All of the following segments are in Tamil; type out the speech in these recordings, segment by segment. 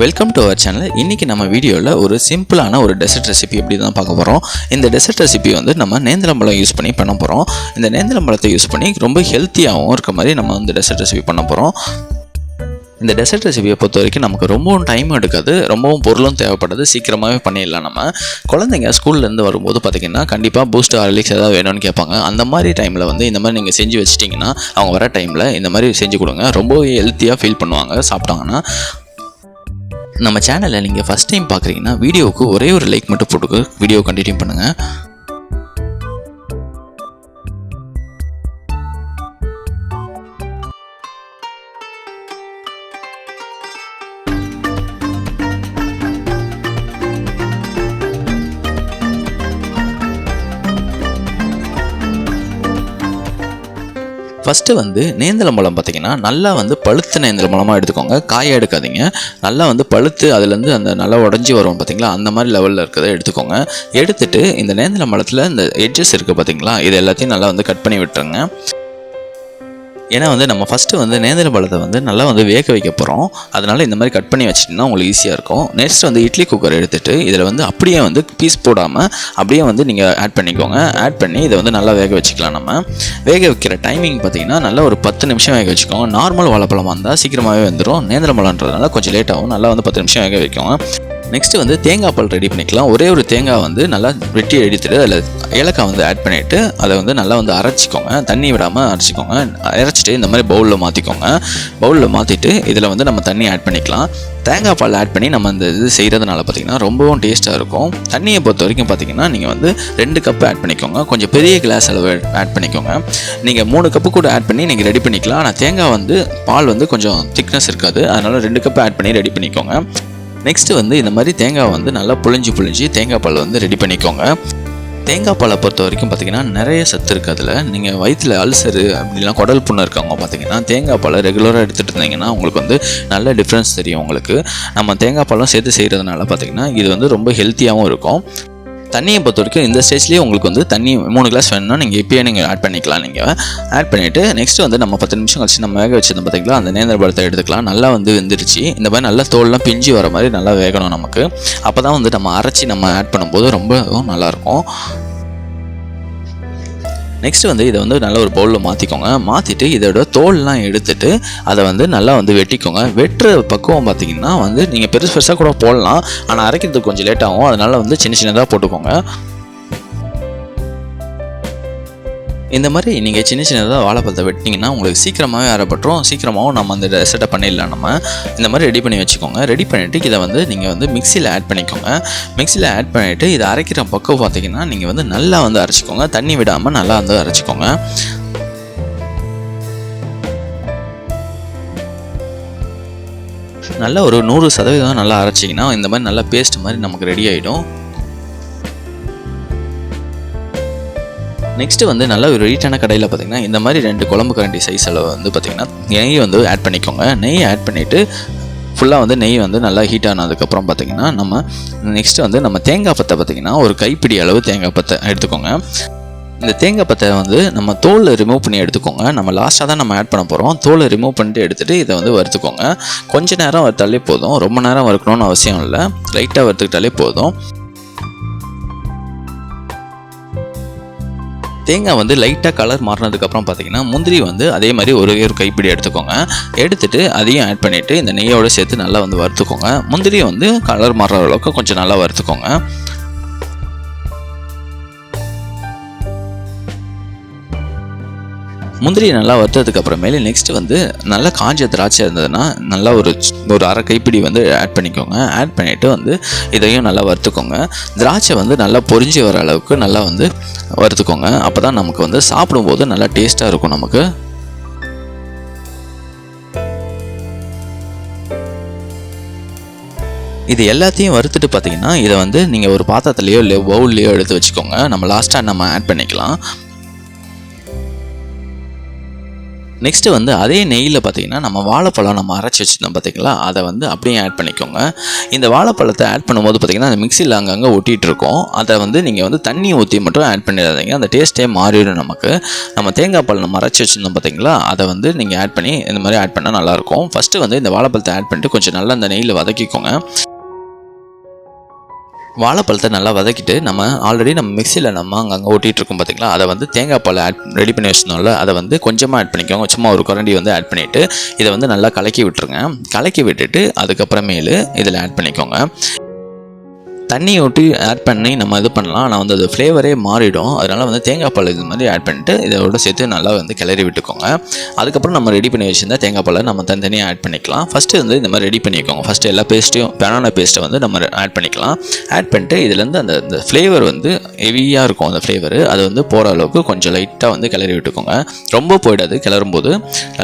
வெல்கம் டு அவர் சேனல் இன்றைக்கி நம்ம வீடியோவில் ஒரு சிம்பிளான ஒரு டெசர்ட் ரெசிபி எப்படி தான் பார்க்க போகிறோம் இந்த டெசர்ட் ரெசிபி வந்து நம்ம நேந்திரம்பழம் யூஸ் பண்ணி பண்ண போகிறோம் இந்த நேந்திரம்பழத்தை யூஸ் பண்ணி ரொம்ப ஹெல்த்தியாகவும் இருக்க மாதிரி நம்ம வந்து டெசர்ட் ரெசிபி பண்ண போகிறோம் இந்த டெசர்ட் ரெசிபியை பொறுத்த வரைக்கும் நமக்கு ரொம்பவும் டைம் எடுக்காது ரொம்பவும் பொருளும் தேவைப்படுது சீக்கிரமாகவே பண்ணிடலாம் நம்ம. குழந்தைங்க ஸ்கூல்லேருந்து வரும்போது பார்த்திங்கன்னா கண்டிப்பாக பூஸ்ட் ஹார்லிக்ஸ் ஏதாவது வேணும்னு கேட்பாங்க. அந்த மாதிரி டைமில் வந்து இந்த மாதிரி நீங்கள் செஞ்சு வச்சிட்டிங்கன்னா அவங்க வர டைமில் இந்த மாதிரி செஞ்சு கொடுங்க. ரொம்பவே ஹெல்த்தியாக ஃபீல் பண்ணுவாங்க சாப்பிட்டாங்கன்னா. நம்ம சேனலை நீங்கள் ஃபஸ்ட் டைம் பார்க்குறீங்கன்னா வீடியோவுக்கு ஒரே ஒரு லைக் மட்டும் போட்டுக்கோ வீடியோ கண்டினியூ பண்ணுங்கள் ஃபஸ்ட்டு வந்து நேந்திரம்பழம் பார்த்தீங்கன்னா நல்லா வந்து பழுத்த நேந்திரம்பழமாக எடுத்துக்கோங்க. காய எடுக்காதீங்க. நல்லா வந்து பழுத்து அதுலேருந்து அந்த நல்லா உடஞ்சி வரும் பார்த்தீங்களா? அந்த மாதிரி லெவலில் இருக்கிறத எடுத்துக்கோங்க. எடுத்துட்டு இந்த நேந்திரம்பழத்தில் இந்த எட்ஜஸ் இருக்குது பார்த்தீங்களா? இது எல்லாத்தையும் நல்லா வந்து கட் பண்ணி விட்டுருங்க. ஏன்னா வந்து நம்ம ஃபஸ்ட்டு வந்து நேந்திர பழத்தை வந்து நல்லா வந்து வேக வைக்க போகிறோம் அதனால் இந்த மாதிரி கட் பண்ணி வச்சிட்டிங்கன்னா உங்களுக்கு ஈஸியாக இருக்கும். நெக்ஸ்ட் வந்து இட்லி குக்கர் எடுத்துகிட்டு இதில் வந்து அப்படியே வந்து பீஸ் போடாமல் அப்படியே வந்து நீங்கள் ஆட் பண்ணிக்கோங்க. ஆட் பண்ணி இதை வந்து நல்லா வேக வச்சுக்கலாம் நம்ம. வேக வைக்கிற டைமிங் பார்த்தீங்கன்னா நல்லா ஒரு பத்து நிமிஷம் வேக வச்சுக்கோங்க. நார்மல் வாழைப்பழமாக இருந்தால் சீக்கிரமாகவே வந்துடும் நேந்திர பழன்றதுனால கொஞ்சம் லேட்டாகும் நல்லா வந்து பத்து நிமிஷம் வேக வைக்கோங்க. நெக்ஸ்ட்டு வந்து தேங்காய் பால் ரெடி பண்ணிக்கலாம். ஒரே ஒரு தேங்காய் வந்து நல்லா வெட்டி எடுத்துட்டு அதில் ஏலக்காய் வந்து ஆட் பண்ணிவிட்டு அதை வந்து நல்லா வந்து அரைச்சிக்கோங்க. தண்ணி விடாமல் அரைச்சிக்கோங்க. அரைச்சிட்டு இந்த மாதிரி பவுலில் மாற்றிக்கோங்க பவுலில் மாற்றிட்டு இதில் வந்து நம்ம தண்ணி ஆட் பண்ணிக்கலாம். தேங்காய் பால் ஆட் பண்ணி நம்ம அந்த இது செய்கிறதுனால பார்த்தீங்கன்னா ரொம்பவும் டேஸ்ட்டாக இருக்கும். தண்ணியை பொறுத்த வரைக்கும் பார்த்தீங்கன்னா நீங்கள் வந்து ரெண்டு கப் ஆட் பண்ணிக்கோங்க. கொஞ்சம் பெரிய கிளாஸ் அளவு ஆட் பண்ணிக்கோங்க. நீங்கள் மூணு கப்பு கூட ஆட் பண்ணி நீங்கள் ரெடி பண்ணிக்கலாம். ஆனால் தேங்காய் வந்து பால் வந்து கொஞ்சம் திக்னஸ் இருக்காது. அதனால் ரெண்டு கப் ஆட் பண்ணி ரெடி பண்ணிக்கோங்க. நெக்ஸ்ட்டு வந்து இந்த மாதிரி தேங்காய் வந்து நல்லா புழிஞ்சு புழிஞ்சு தேங்காய் பால் வந்து ரெடி பண்ணிக்கோங்க. தேங்காய் பாலை பொறுத்த வரைக்கும் பார்த்தீங்கன்னா நிறைய சத்து இருக்குது அதில். நீங்கள் வயிற்றில் அல்சரு அப்படிலாம் குடல் புண்ணு இருக்கவங்க பார்த்தீங்கன்னா தேங்காய் பாலை ரெகுலராக எடுத்துகிட்டு இருந்தீங்கன்னா உங்களுக்கு வந்து நல்ல டிஃப்ரென்ஸ் தெரியும் உங்களுக்கு. நம்ம தேங்காய் பாலும் சேர்த்து செய்கிறதுனால பார்த்தீங்கன்னா இது வந்து ரொம்ப ஹெல்த்தியாகவும் இருக்கும். தண்ணியை பொறுத்த வரைக்கும் இந்த ஸ்டேஜ்லேயே உங்களுக்கு வந்து தண்ணி மூணு கிளாஸ் வேணும்னா நீங்கள் இப்போயே நீங்கள் ஆட் பண்ணிக்கலாம். நீங்கள் ஆட் பண்ணிவிட்டு நெக்ஸ்ட் வந்து நம்ம பத்து நிமிஷம் கழிச்சு நம்ம வேக வச்சிருந்தோம் பார்த்திங்களா அந்த நேந்திர பழத்தை எடுத்துக்கலாம். நல்லா வந்து வெந்துருச்சு. இந்த மாதிரி நல்லா தோல்லாம் பிஞ்சு வர மாதிரி நல்லா வேகணும் நமக்கு. அப்போ தான் வந்து நம்ம அரைச்சி நம்ம ஆட் பண்ணும்போது ரொம்பவும் நல்லாயிருக்கும் நெக்ஸ்ட் வந்து இதை வந்து நல்ல ஒரு பவுலில் மாற்றிக்கோங்க மாற்றிட்டு இதோட தோல்லாம் எடுத்துட்டு அதை வந்து நல்லா வந்து வெட்டிக்கோங்க. வெட்டுற பக்குவம் பார்த்தீங்கன்னா வந்து நீங்கள் பெருசு பெருசாக கூட போடலாம். ஆனால் அரைக்கிறதுக்கு கொஞ்சம் லேட் ஆகும். அதனால் வந்து சின்ன சின்னதாக போட்டுக்கோங்க. இந்த மாதிரி நீங்கள் சின்ன சின்னதாக வாழைப்பழத்தை வெட்டினீங்கன்னா உங்களுக்கு சீக்கிரமாகவே அரைப்பட்டுரும் சீக்கிரமாகவும் நம்ம அந்த செட்டப் பண்ணிடலாம் நம்ம. இந்த மாதிரி ரெடி பண்ணி வச்சுக்கோங்க. ரெடி பண்ணிவிட்டு இதை வந்து நீங்கள் வந்து மிக்சியில் ஆட் பண்ணிக்கோங்க. மிக்சியில் ஆட் பண்ணிவிட்டு இதை அரைக்கிற பக்கம் பார்த்தீங்கன்னா நீங்கள் வந்து நல்லா வந்து அரைச்சிக்கோங்க. தண்ணி விடாமல் நல்லா வந்து அரைச்சிக்கோங்க. நல்லா ஒரு நூறு சதவீதம் நல்லா அரைச்சிங்கன்னா இந்த மாதிரி நல்லா பேஸ்ட் மாதிரி நமக்கு ரெடி ஆகிடும் நெக்ஸ்ட்டு வந்து நல்ல ஒரு ரீட்டான கடையில் பார்த்தீங்கன்னா இந்த மாதிரி ரெண்டு குழம்பு கரண்டி சைஸ் அளவு வந்து பார்த்திங்கன்னா நெய் வந்து ஆட் பண்ணிக்கோங்க. நெய் ஆட் பண்ணிவிட்டு ஃபுல்லாக வந்து நெய் வந்து நல்லா ஹீட் ஆனதுக்கப்புறம் பார்த்திங்கன்னா நம்ம நெக்ஸ்ட்டு வந்து நம்ம தேங்காய் பத்தை பார்த்திங்கன்னா ஒரு கைப்பிடி அளவு தேங்காய் பத்தை எடுத்துக்கோங்க. இந்த தேங்காய் பத்தை வந்து நம்ம தோலை ரிமூவ் பண்ணி எடுத்துக்கோங்க. நம்ம லாஸ்ட்டாக தான் நம்ம ஆட் பண்ண போகிறோம் தோலை ரிமூவ் பண்ணிட்டு எடுத்துகிட்டு இதை வந்து வறுத்துக்கோங்க. கொஞ்ச நேரம் வறுத்தாலே போதும். ரொம்ப நேரம் வறுக்கணும்னு அவசியம் இல்லை. லைட்டாக வறுத்துக்கிட்டாலே போதும். தேங்காய் வந்து லைட்டாக கலர் மாறினதுக்கப்புறம் பார்த்தீங்கன்னா முந்திரி வந்து அதே மாதிரி ஒரு ஒரு கைப்பிடி எடுத்துக்கோங்க. எடுத்துட்டு அதையும் ஆட் பண்ணிவிட்டு இந்த நெய்யோடு சேர்த்து நல்லா வந்து வறுத்துக்கோங்க. முந்திரியை வந்து கலர் மாறுற அளவுக்கு கொஞ்சம் நல்லா வறுத்துக்கோங்க. முந்திரி நல்லா வறுத்ததுக்கு அப்புறமேலே நெக்ஸ்ட் வந்து நல்லா காஞ்ச திராட்சை இருந்ததுன்னா நல்லா ஒரு ஒரு அரை கைப்பிடி வந்து ஆட் பண்ணிக்கோங்க. ஆட் பண்ணிவிட்டு வந்து இதையும் நல்லா வறுத்துக்கோங்க. திராட்சை வந்து நல்லா பொறிஞ்சு வர அளவுக்கு நல்லா வந்து வறுத்துக்கோங்க. அப்போ தான் நமக்கு வந்து சாப்பிடும்போது நல்லா டேஸ்ட்டாக இருக்கும் நமக்கு. இது எல்லாத்தையும் வறுத்துட்டு பார்த்தீங்கன்னா இதை வந்து நீங்கள் ஒரு பாத்திரத்துலையோ இல்லை பவுல்லையோ எடுத்து வச்சுக்கோங்க. நம்ம லாஸ்ட்டாக நம்ம ஆட் பண்ணிக்கலாம். நெக்ஸ்ட்டு வந்து அதே நெய்யில் பார்த்தீங்கன்னா நம்ம வாழைப்பழம் நம்ம அரைச்சி வச்சுருந்தோம் பார்த்தீங்களா அதை வந்து அப்படியே ஆட் பண்ணிக்கோங்க. இந்த வாழைப்பழத்தை ஆட் பண்ணும்போது பார்த்தீங்கன்னா அந்த மிக்சியில் அங்கங்கே ஒட்டிகிட்டு இருக்கும். அதை வந்து நீங்கள் வந்து தண்ணி ஊற்றி மட்டும் ஆட் பண்ணிடாதீங்க. அந்த டேஸ்ட்டே மாறிடும் நமக்கு. நம்ம தேங்காய் பால் நம்ம அரைச்சி வச்சுருந்தோம் பார்த்தீங்களா அதை வந்து நீங்கள் ஆட் பண்ணி இந்த மாதிரி ஆட் பண்ணால் நல்லாயிருக்கும் ஃபஸ்ட்டு வந்து இந்த வாழைப்பழத்தை ஆட் பண்ணிட்டு கொஞ்சம் நல்லா அந்த நெய்யில் வதக்கிக்கோங்க. வாழைப்பழத்தை நல்லா வதக்கிட்டு நம்ம ஆல்ரெடி நம்ம மிக்சியில் நம்ம அங்கங்கே ஓட்டிகிட்டு இருக்கோம் பார்த்தீங்களா அதை வந்து தேங்காய் பால் ஆட் ரெடி பண்ணி வச்சிருந்தோம்ல அதை வந்து கொஞ்சமாக ஆட் பண்ணிக்கோங்க. சும்மா ஒரு குரண்டி வந்து ஆட் பண்ணிவிட்டு இதை வந்து நல்லா கலக்கி விட்டுருங்க. கலக்கி விட்டுட்டு அதுக்கப்புறமேலு இதில் ஆட் பண்ணிக்கோங்க. தண்ணியை ஊற்றி ஆட் பண்ணி நம்ம இது பண்ணலாம். ஆனால் வந்து அது ஃப்ளேவரே மாறிடும். அதனால் வந்து தேங்காய் பால் இது மாதிரி ஆட் பண்ணிட்டு இதோட சேர்த்து நல்லா வந்து கிளறி விட்டுக்கோங்க. அதுக்கப்புறம் நம்ம ரெடி பண்ணி வச்சிருந்தா தேங்காய் பாலை நம்ம தனித்தனியாக ஆட் பண்ணிக்கலாம். ஃபஸ்ட்டு வந்து இந்த மாதிரி ரெடி பண்ணிக்கோங்க. ஃபஸ்ட்டு எல்லா பேஸ்ட்டையும் பனானா பேஸ்ட்டை வந்து நம்ம ஆட் பண்ணிக்கலாம். ஆட் பண்ணிட்டு இதுலேருந்து அந்த அந்த ஃப்ளேவர் வந்து ஹெவியாக இருக்கும் அந்த ஃப்ளேவர் அது வந்து போகிற அளவுக்கு கொஞ்சம் லைட்டாக வந்து கிளறி விட்டுக்கோங்க. ரொம்ப போயிடாது. கிளறும் போது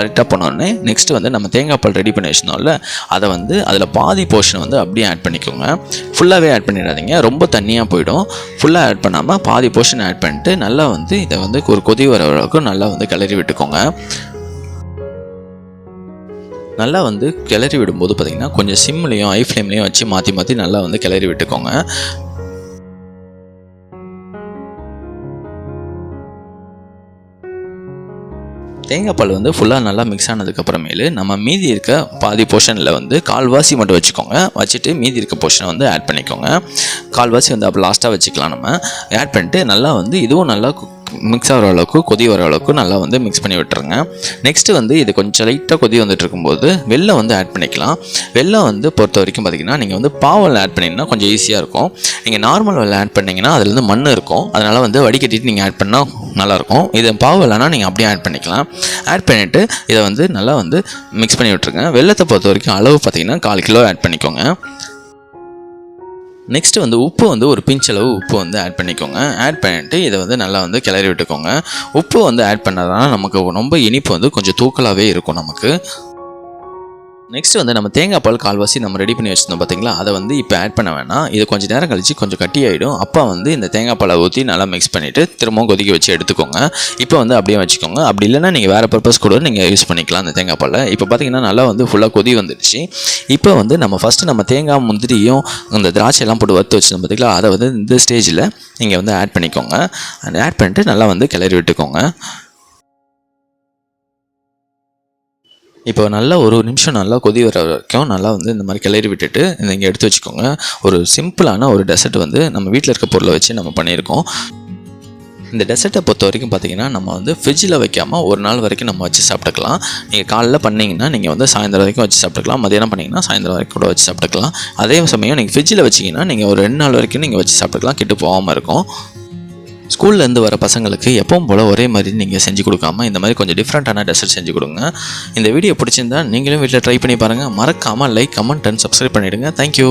லைட்டாக போனோடனே நெக்ஸ்ட்டு வந்து நம்ம தேங்காய் பால் ரெடி பண்ணி வச்சிருந்தோம்ல அதை வந்து அதில் பாதி போர்ஷன் வந்து அப்படியே ஆட் பண்ணிக்கோங்க. ஃபுல்லாகவே ஆட் பண்ணிடாதீங்க. ரொம்ப தண்ணியாக போயிடும். ஃபுல்லாக ஆட் பண்ணாமல் பாதி போர்ஷன் ஆட் பண்ணிட்டு நல்லா வந்து இதை வந்து ஒரு கொதி வர அளவுக்கு நல்லா வந்து கிளறி விட்டுக்கோங்க. நல்லா வந்து கிளறி விடும்போது பார்த்திங்கன்னா கொஞ்சம் சிம்லேயும் ஐ ஃப்ளேம்லேயும் வச்சு மாற்றி மாற்றி நல்லா வந்து கிளறி விட்டுக்கோங்க. தேங்காய் பால் வந்து ஃபுல்லாக நல்லா மிக்ஸ் ஆனதுக்கப்புறமேலு நம்ம மீதி இருக்க பாதி போர்ஷனில் வந்து கால்வாசி மட்டும் வச்சுக்கோங்க. வச்சுட்டு மீதி இருக்க போர்ஷனை வந்து ஆட் பண்ணிக்கோங்க. கால்வாசி வந்து அப்போ லாஸ்ட்டாக வச்சுக்கலாம் நம்ம. ஆட் பண்ணிட்டு நல்லா வந்து இதுவும் நல்லா மிக்ஸ் ஆகிற அளவுக்கு கொதி வர அளவுக்கு நல்லா வந்து மிக்ஸ் பண்ணி விட்டுருங்க. நெக்ஸ்ட்டு வந்து இது கொஞ்சம் லைட்டாக கொதி வந்துட்டு இருக்கும்போது வெள்ளம் வந்து ஆட் பண்ணிக்கலாம். வெள்ளம் வந்து பொறுத்த வரைக்கும் பார்த்தீங்கன்னா நீங்கள் வந்து பாவல் ஆட் பண்ணிங்கன்னா கொஞ்சம் ஈஸியாக இருக்கும். நீங்கள் நார்மல் வெள்ளம் ஆட் பண்ணிங்கன்னா அதில் வந்து மண் இருக்கும். அதனால் வந்து வடிகட்டிட்டு நீங்கள் ஆட் பண்ணால் நல்லாயிருக்கும் இது பாவல்னா நீங்கள் அப்படியே ஆட் பண்ணிக்கலாம். ஆட் பண்ணிவிட்டு இதை வந்து நல்லா வந்து மிக்ஸ் பண்ணி விட்டுருங்க. வெள்ளத்தை பொறுத்த வரைக்கும் அளவு பார்த்தீங்கன்னா கால் கிலோ ஆட் பண்ணிக்கோங்க. நெக்ஸ்ட்டு வந்து உப்பு வந்து ஒரு பிஞ்சளவு உப்பு வந்து ஆட் பண்ணிக்கோங்க. ஆட் பண்ணிட்டு இதை வந்து நல்லா வந்து கிளறி விட்டுக்கோங்க. உப்பு வந்து ஆட் பண்ணாதான் நமக்கு ரொம்ப இனிப்பு வந்து கொஞ்சம் தூக்கலாகவே இருக்கும் நமக்கு. நெக்ஸ்ட் வந்து நம்ம தேங்காய் பால் கால்வாசி நம்ம ரெடி பண்ணி வச்சுருந்தோம் பார்த்தீங்களா அதை வந்து இப்போ ஆட் பண்ண வேணாம். இது கொஞ்சம் நேரம் கழிச்சு கொஞ்சம் கட்டி ஆகிடும் அப்போ வந்து இந்த தேங்காய் பாலை ஊற்றி நல்லா மிக்ஸ் பண்ணிவிட்டு திரும்பவும் கொதிக்க வச்சு எடுத்துக்கோங்க. இப்போ வந்து அப்படியே வச்சுக்கோங்க. அப்படி இல்லைன்னா நீங்கள் வேறு பர்பஸ் கூட நீங்கள் யூஸ் பண்ணிக்கலாம் அந்த தேங்காய் பாலை. இப்போ பார்த்தீங்கன்னா நல்லா வந்து ஃபுல்லாக கொதி வந்துடுச்சு. இப்போ வந்து நம்ம ஃபஸ்ட்டு நம்ம தேங்காய் முந்திரியும் அந்த திராட்சை எல்லாம் போட்டு வறுத்து வச்சிருந்தோம் பார்த்தீங்களா அதை வந்து இந்த ஸ்டேஜில் நீங்கள் வந்து ஆட் பண்ணிக்கோங்க. ஆட் பண்ணிட்டு நல்லா வந்து கிளறி விட்டுக்கோங்க. இப்போ நல்லா ஒரு நிமிஷம் நல்லா கொதி வர வரைக்கும் நல்லா வந்து இந்த மாதிரி கிளறி விட்டுட்டு இதை இங்கே எடுத்து வச்சுக்கோங்க. ஒரு சிம்பிளான ஒரு டெசர்ட் வந்து நம்ம வீட்டில் இருக்க பொருளை வச்சு நம்ம பண்ணியிருக்கோம். இந்த டெசர்ட்டை பொறுத்த வரைக்கும் பார்த்தீங்கன்னா நம்ம வந்து ஃப்ரிட்ஜில் வைக்காமல் ஒரு நாள் வரைக்கும் நம்ம வச்சு சாப்பிட்டுக்கலாம். நீங்கள் காலைல பண்ணிங்கன்னா நீங்கள் வந்து சாயந்தரம் வரைக்கும் வச்சு சாப்பிட்டுக்கலாம். மதியானம் பண்ணிங்கன்னா சாயந்தரம் வரைக்கும் கூட வச்சு சாப்பிட்டுக்கலாம். அதே சமயம் நீங்கள் ஃப்ரிட்ஜில் வச்சிங்கன்னா நீங்கள் ஒரு ரெண்டு நாள் வரைக்கும் நீங்கள் வச்சு சாப்பிட்டுக்கலாம். கெட்டு போகாமல் இருக்கும். ஸ்கூல்லேருந்து வர பசங்களுக்கு எப்பவும் போல் ஒரே மாதிரி நீங்கள் செஞ்சு கொடுக்காம இந்த மாதிரி கொஞ்சம் டிஃப்ரெண்ட்டான டெசர்ட் செஞ்சு கொடுங்க. இந்த வீடியோ பிடிச்சிருந்தா நீங்களும் வீட்டில் ட்ரை பண்ணி பாருங்கள் மறக்காமல் லைக் கமெண்ட் அண்ட் சப்ஸ்கிரைப் பண்ணிவிடுங்க தேங்க்யூ